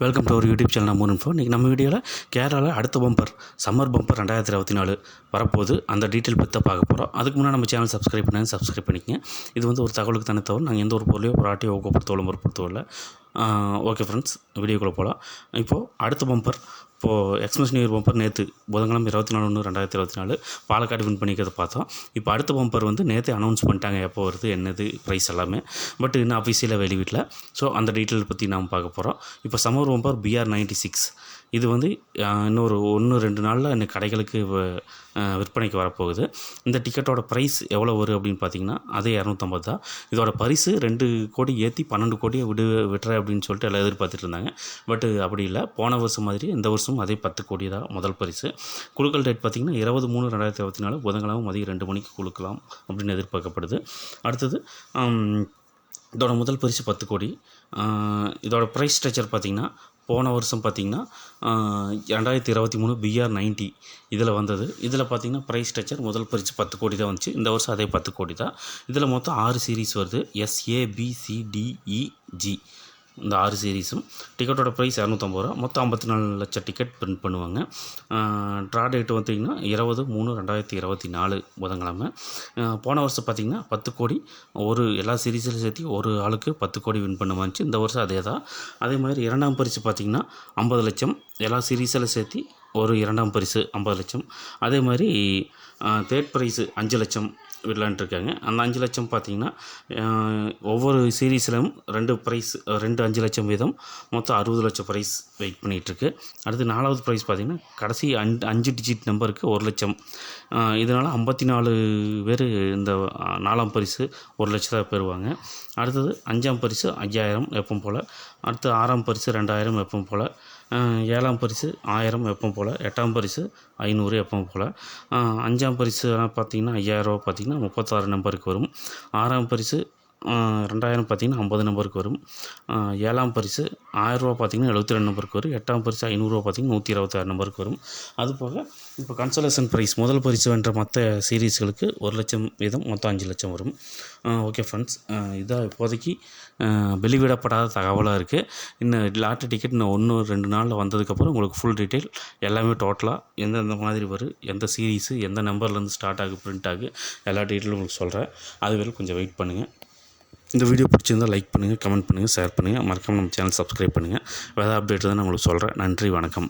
Welcome to our YouTube channel நான் மூணு info இன்றைக்கி நம்ம வீடியோவில் கேரளாவில் அடுத்த பம்பர் சம்மர் பம்பர் ரெண்டாயிரத்தி இருபத்தி நாலு வரப்போது அந்த டீட்டெயில் பற்றி பார்க்க போகிறோம் அதுக்கு முன்னாடி நம்ம சேனல் சப்ஸ்கிரைப் பண்ணி சப்ஸ்கிரைப் பண்ணிக்கங்க. இது வந்து ஒரு தகவலுக்கு தானே தவிர நாங்கள் எந்த ஒரு பொருளையோ ஒரு ஆட்டையோ ஊக்கப்படுத்தவோ இல்லை. ஓகே ஃப்ரெண்ட்ஸ் வீடியோக்குள்ளே போகலாம் இப்போது அடுத்த பம்பர் இப்போது எக்ஸ்பிரஸ் நியூ இயர் பம்பர் நேற்று புதன்கிழமை இருபத்தி நாலு ஒன்று ரெண்டாயிரத்தி இருபத்தி நாலு பாலக்காடு வின் பண்ணிக்கிறத பார்த்தோம். இப்போ அடுத்த பம்பர் வந்து நேற்று அனௌன்ஸ் பண்ணிட்டாங்க எப்போ வருது என்னது ப்ரைஸ் எல்லாமே. பட் இன்னும் அஃபீஷியலாக வெளியிடல. ஸோ அந்த டீட்டெயில் பற்றி நாம் பார்க்க போகிறோம் இப்போ summer bumper BR ninety six இது வந்து இன்னொரு ஒன்று ரெண்டு நாளில் இன்னும் கடைகளுக்கு வ- விற்பனைக்கு வரப்போகுது. இந்த டிக்கெட்டோட ப்ரைஸ் எவ்வளோ வரும் அப்படின்னு பார்த்தீங்கன்னா அதே இரநூத்தம்பது தான். இதோட பரிசு ரெண்டு கோடி ஏற்றி பன்னெண்டு கோடியை விடு விட்டுற அப்படின்னு சொல்லிட்டு எல்லாம் எதிர்பார்த்துட்டு இருந்தாங்க. பட் அப்படி இல்லை. போன வருஷம் மாதிரி இந்த வருஷம் அதே பத்து கோடி தான் முதல் பரிசு. குழுக்கள் டேட் பார்த்திங்கன்னா இருபது மூணு ரெண்டாயிரத்தி இருபத்தி நாலு புதன்கிழமை மதியம் ரெண்டு மணிக்கு கொடுக்கலாம் அப்படின்னு எதிர்பார்க்கப்படுது. அடுத்தது இதோட முதல் பரிசு பத்து கோடி. இதோட ப்ரைஸ் ஸ்ட்ரக்சர் பார்த்திங்கன்னா போன வருஷம் பார்த்திங்கன்னா ரெண்டாயிரத்தி இருபத்தி மூணு பிஆர் நைன்ட்டி இதில் வந்தது. இதில் பார்த்திங்கன்னா ப்ரைஸ் ஸ்ட்ரக்சர் முதல் பரிசு பத்து கோடி தான் வந்துச்சு. இந்த வருஷம் அதே பத்து கோடி தான். இதில் மொத்தம் ஆறு சீரீஸ் வருது. எஸ்ஏபிசிடிஇஜி இந்த ஆறு சீரீஸும் டிக்கெட்டோட ப்ரைஸ் இரநூத்தம்பது ரூபா. மொத்தம் ஐம்பத்தி நாலு லட்சம் டிக்கெட் பிரிண்ட் பண்ணுவாங்க. ட்ரா டேட் பார்த்திங்கன்னா இருபது மூணு ரெண்டாயிரத்தி இருபத்தி நாலு புதன்கிழமை. போன வருஷம் பார்த்திங்கன்னா பத்து கோடி. ஒரு எல்லா சீரீஸிலும் சேர்த்து ஒரு ஆளுக்கு பத்து கோடி வின் பண்ண வந்துச்சு இந்த வருஷம் அதே தான். அதே மாதிரி இரண்டாம் பரிசு பார்த்திங்கன்னா ஐம்பது லட்சம். எல்லா சீரீஸில் சேர்த்து ஒரு இரண்டாம் பரிசு ஐம்பது லட்சம். அதே மாதிரி தேர்ட் ப்ரைஸு அஞ்சு லட்சம். விடலான்ட்ருக்காங்க. அந்த அஞ்சு லட்சம் பார்த்திங்கன்னா ஒவ்வொரு சீரீஸ்லையும் ரெண்டு ப்ரைஸ் ரெண்டு அஞ்சு லட்சம் வீதம் மொத்தம் அறுபது லட்சம் ப்ரைஸ் வெயிட் பண்ணிகிட்ருக்கு. அடுத்து நாலாவது ப்ரைஸ் பார்த்திங்கன்னா கடைசி அஞ்சு அஞ்சு டிஜிட் நம்பருக்கு ஒரு லட்சம். இதனால் ஐம்பத்தி நாலு பேர் இந்த நாலாம் பரிசு ஒரு லட்சத்தை பெறுவாங்க. அடுத்தது அஞ்சாம் பரிசு ஐயாயிரம் எப்பவும் போல். அடுத்து ஆறாம் பரிசு ரெண்டாயிரம் எப்பவும் போல். ஏழாம் பரிசு ஆயிரம் எப்பவும் போல் எட்டாம் பரிசு ஐநூறு எப்பவும் போல். அஞ்சாம் பரிசு பார்த்திங்கன்னா ஐயாயிரரூவா பார்த்திங்கன்னா முப்பத்தாறு நம்பருக்கு வரும். ஆறாம் பரிசு ரெண்டாயிரம் பார்த்திங்கன்னா ஐம்பது நம்பருக்கு வரும். ஏழாம் பரிசு ஆயிரரூவா பார்த்திங்கன்னா எழுபத்தி ரெண்டு நம்பருக்கு வரும். எட்டாம் பரிசு ஐநூறுரூவா பார்த்திங்கன்னா நூற்றி இருபத்தாறு நம்பருக்கு வரும். அது போக இப்போ கன்சலேஷன் ப்ரைஸ் முதல் பரிசு வென்ற மற்ற சீரீஸ்களுக்கு ஒரு லட்சம் வீதம் மொத்தம் அஞ்சு லட்சம் வரும். ஓகே ஃப்ரெண்ட்ஸ் இதான் இப்போதைக்கு வெளிவிடப்படாத தகவலாக இருக்குது இன்னும் லாட்டரி டிக்கெட் இன்னும் ஒன்று ரெண்டு நாளில் வந்ததுக்கப்புறம் உங்களுக்கு ஃபுல் டீட்டெயில் எல்லாமே டோட்டலாக எந்தெந்த மாதிரி வரும் எந்த சீரீஸு எந்த நம்பர்லேருந்து ஸ்டார்ட் ஆகு பிரிண்ட் ஆகு எல்லா டீட்டெயிலும் உங்களுக்கு சொல்கிறேன் அது வரை கொஞ்சம் வெயிட் பண்ணுங்கள் இந்த வீடியோ பிடிச்சிருந்தால் லைக் பண்ணுங்கள் கமெண்ட் பண்ணுங்கள் ஷேர் பண்ணுங்கள் மறக்காம நம்ம சேனல் சப்ஸ்கிரைப் பண்ணுங்கள் வேறு அப்டேட் தான் நான் உங்களுக்கு சொல்கிறேன் நன்றி வணக்கம்.